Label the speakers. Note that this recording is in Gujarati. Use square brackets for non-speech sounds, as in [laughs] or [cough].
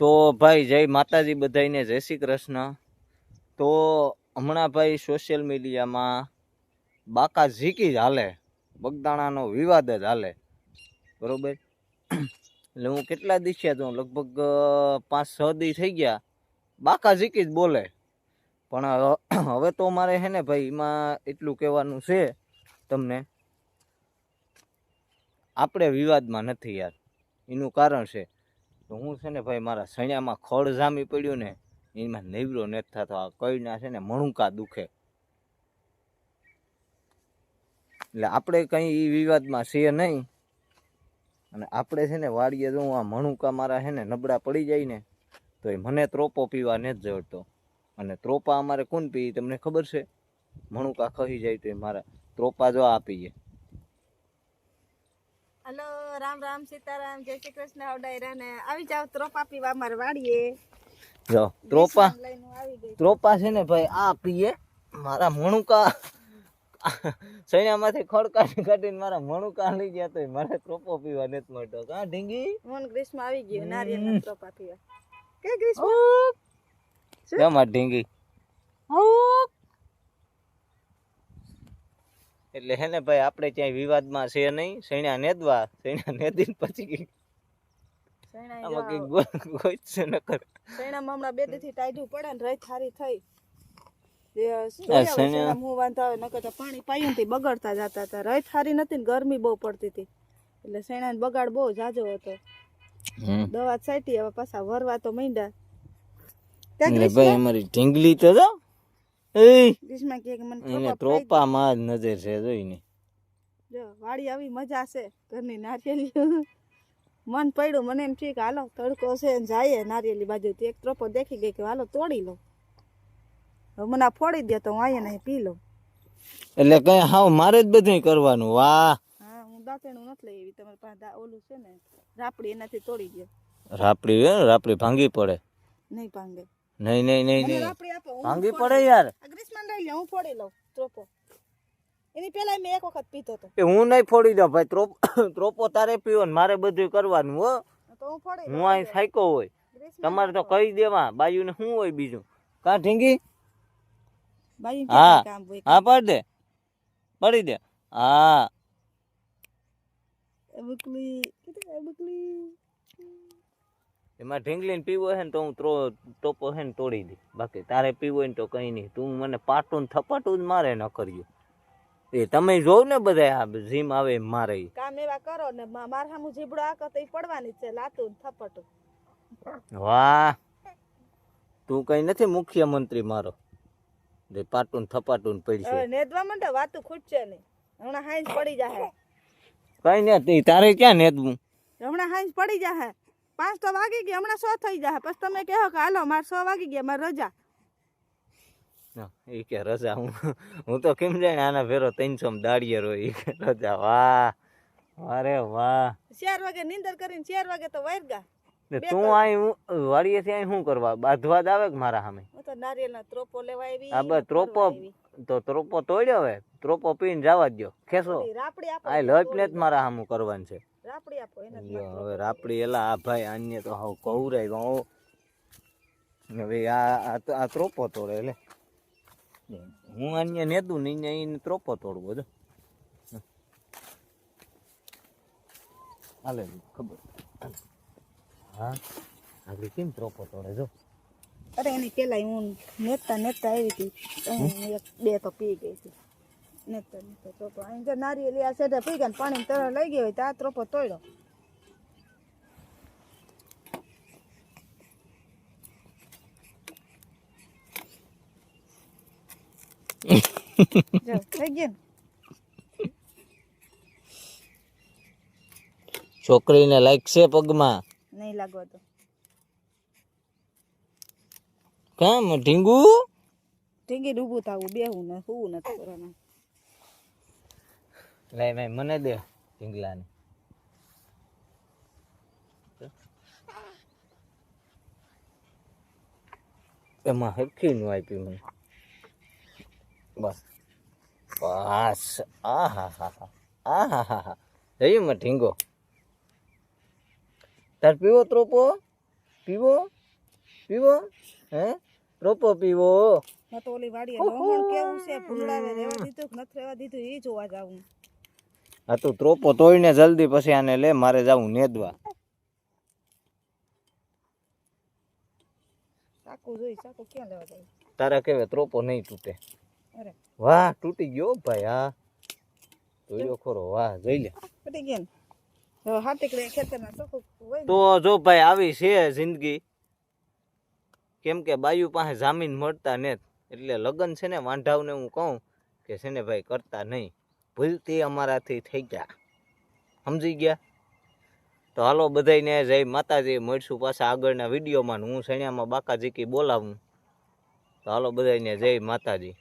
Speaker 1: તો ભાઈ, જય માતાજી બધાઈને જય શ્રી કૃષ્ણ. તો હમણાં ભાઈ સોશિયલ મીડિયામાં બાકા ઝીકી જ હાલે. બગદાણાનો વિવાદ જ હાલે. બરોબર? એટલે હું કેટલા દિવસે તો લગભગ પાંચ, છ દી થઈ ગયા. બાકા ઝીકી જ બોલે. પણ હવે તો મારે હે ને ભાઈ, એમાં એટલું કહેવાનું છે તમને. આપણે વિવાદમાં નથી યાર. એનું કારણ છે. તો હું છે ને ભાઈ મારા સણિયામાં ખડ જામી પડ્યું ને, એમાં નેવરો નથી થતો. આ કઈના છે ને મણુકા દુખે. એટલે આપણે કંઈ એ વિવાદમાં છીએ નહીં. અને આપણે છે ને વાડીએ જો આ મણુકા મારા છે ને નબળા પડી જાય ને, તો એ મને ત્રોપો પીવા નથી જડતો. અને ત્રોપા અમારે કોણ પીએ તમને ખબર છે? મણુકા ખહી જાય તો એ મારા ત્રોપા જો આ પીએ
Speaker 2: હલો રામ રામ સીતારામ જય શ્રી કૃષ્ણ અવડાયરા ને આવી જાવ ત્રોપા પીવા અમારે વાડીએ.
Speaker 1: જો ત્રોપા ત્રોપા છે ને ભાઈ આ પીએ. મારા મણુકા સૈણામાંથી ખડ કાઢી કાઢીને મારા મણુકા લઈ ગયા તો મારે ત્રોપો પીવા નથી મળતો. કા ઢીંગી?
Speaker 2: મોન ગ્રીષ્મ આવી ગયો. નારિયેળ ત્રોપા પીવા. કે ગ્રીષ્મ? શું?
Speaker 1: આ ઢીંગી. એટલે હે ને ભાઈ આપણે ત્યાં વિવાદમાં છે નહીં. સૈણા નેદવા સૈણા નેદીને પછી આમાં કઈ ગોઈ છે નકર.
Speaker 2: હમણાં બે દીથી પડે ને રહી થારી થઈ. પાણી પાયું ને તે બગડતા જતા હતા. રહી થારી નથી ને ગરમી બહુ પડતી હતી. એટલે શેણાને બગાડ બહુ જાજો હતો. દવા છાંટી હવે પાછા વરવા તો માંડ્યા.
Speaker 1: ભાઈ અમારી ઢીંગલી તો એને ત્રોપામાં જ નજર છે જોઈને
Speaker 2: જો વાડી આવી મજા છે ઘરની નારિયેલી. [laughs] મન પડ્યું મને એમ થયું કે હાલો તડકો છે ને જાય નારિયેલી બાજુથી એક ત્રોપો દેખી ગઈ કે હાલો તોડી લો મને આ ફોડી દે તો હું અહીંયા અહીં પી લઉં.
Speaker 1: એટલે કઈ હાવ મારે જ બધું કરવાનું. વાહ.
Speaker 2: હા હું દાંતણું નથી લઈ એવી તમારી પાસે ઓલું છે ને રાપડી એનાથી તોડી દે
Speaker 1: રાપડી રાપડી ભાંગી પડે.
Speaker 2: નહીં ભાંગે.
Speaker 1: નહીં નહીં નહીં નહીં.
Speaker 2: આપો
Speaker 1: ભાંગી પડે. યાર.
Speaker 2: આ ગ્રીષ્મા લઈ લે હું ફોડી લઉં ત્રોપો. એની પહેલા મેં એક વખત પીધો હતો.
Speaker 1: એ હું નહીં ફોડી દઉં ભાઈ ત્રોપ [coughs] ત્રોપો તારે પીવો ને મારે બધું કરવાનું હો.
Speaker 2: તો હું ફોડી
Speaker 1: હું અહીં સાયકો હોય. તમારે તો કહી દેવા બાયુને શું હોય બીજું? કા ઢીંગી?
Speaker 2: બાઈ
Speaker 1: હા. હા પડ દે. પડી દે. હા.
Speaker 2: બકલી બકલી
Speaker 1: એમાં ઢીંગલીને પીવો હે ને તો હું ત્રો ટોપો હે ને તોડી દઈ બાકી તારે પીવો ને તો કઈ નહીં. તું મને પાટું ને થપાટું જ મારે ન કર્યું એ તમે જોવ ને બધા આ જીમ આવે એમ મારે
Speaker 2: કામ એવા કરો ને માર સામું જીબડો આકો તો પડવાની છે લાતું થપટું.
Speaker 1: વાહ. તું કઈ નથી મુખ્યમંત્રી મારો. જે પાટું થપાટું પડશે
Speaker 2: નેદવા મંડે વાતું ખૂટશે નહીં. હમણાં હાંજ પડી જાહે.
Speaker 1: કઈ નથી તારે ક્યાં નેદવું?
Speaker 2: હમણાં હાંજ પડી જાહે. પાંચ તો વાગી ગયા હમણાં સો થઈ જાય પછી તમે કહો કે હાલો મારે સો વાગી ગયા મારે રજા.
Speaker 1: એ કે રજા હું હું તો કેમ જાય આના ફેરો ત્રણસો દાડીએ રો કે રજા વાહ અરે વાહ.
Speaker 2: ચાર વાગે નીંદર કરીને ચાર વાગે તો બે
Speaker 1: તું
Speaker 2: કલાક.
Speaker 1: અહીં આય શું કરવા? બાંધવા જ આવે કે મારા સામે?
Speaker 2: હું તો નારિયેળના ત્રોપો લેવા આવી
Speaker 1: આ બસ ત્રોપો તો ત્રોપો તોડ્યો હવે? ત્રોપો પીને જવા દો
Speaker 2: ખેસો
Speaker 1: આ લટ ને જ મારા સામું કરવાનું છે.
Speaker 2: રાપડી આપો એને
Speaker 1: હવે રાપડી એલા આ ભાઈ અન્ય તો હાવ કૌરાય હો. હવે આ આ ત્રોપો તોડે એટલે હું અન્ય નેદું ને અહીંયા ઈને ત્રોપો તોડવો જો. હાલે ખબર. હા? આગળ કેમ ત્રોપો તોડે જો?
Speaker 2: અરે એની પેલા હું નેતા નેતા આવી હતી બે તો પી ગઈ હતી. નેતા નેતા ચોપો અહીં જો નારિયેલી આ સેટે પી ગયા પાણી તરફ લઈ ગયો હોય તો આ ત્રોપો તોડ્યો. જો થઈ ગયું
Speaker 1: છોકરીને લાઈક છે પગમાં?
Speaker 2: નહીં લાગો તો
Speaker 1: કામ ઢીંગુ?
Speaker 2: ઢીંગી ડૂબું થાવું બેહું ને હું નથી કરવાનું.
Speaker 1: લઈ મેં મને દે ઢીંગલાને એમાં હરખી નું આપ્યું મને. બસ. બસ. આ હા હા હા ઢીંગો. તાર પીવો ત્રોપો? પીવો? પીવો? હે? ત્રોપો પીવો?
Speaker 2: ઓલી વાડીએ કેવું છે ભૂલાવે રેવા દીધું નથી રહેવા દીધું, એ જોવા જાવું
Speaker 1: હા તું ત્રોપો તોડીને જલ્દી પછી આને લે મારે જાવું નેદવા. તારા કેવે ત્રોપો નહીં તૂટે. વાહ તૂટી ગયો ભાઈ હા. જોયો ખરો વાહ જોઈ લે. તો જો ભાઈ આવી છે જિંદગી. કેમ કે બાયુ પાસે જામીન મળતા ને એટલે લગ્ન છે ને વાંઢાવને હું કહું કે છે ને ભાઈ કરતા નહીં. ભૂલથી અમારાથી થઈ ગયા. સમજી ગયા? તો હાલો બધાયને જય માતાજી, મળશું પાછા આગળના વિડીયોમાં. હું સણિયામાં બાકાજી કી બોલાવું. તો હાલો બધાયને જય માતાજી.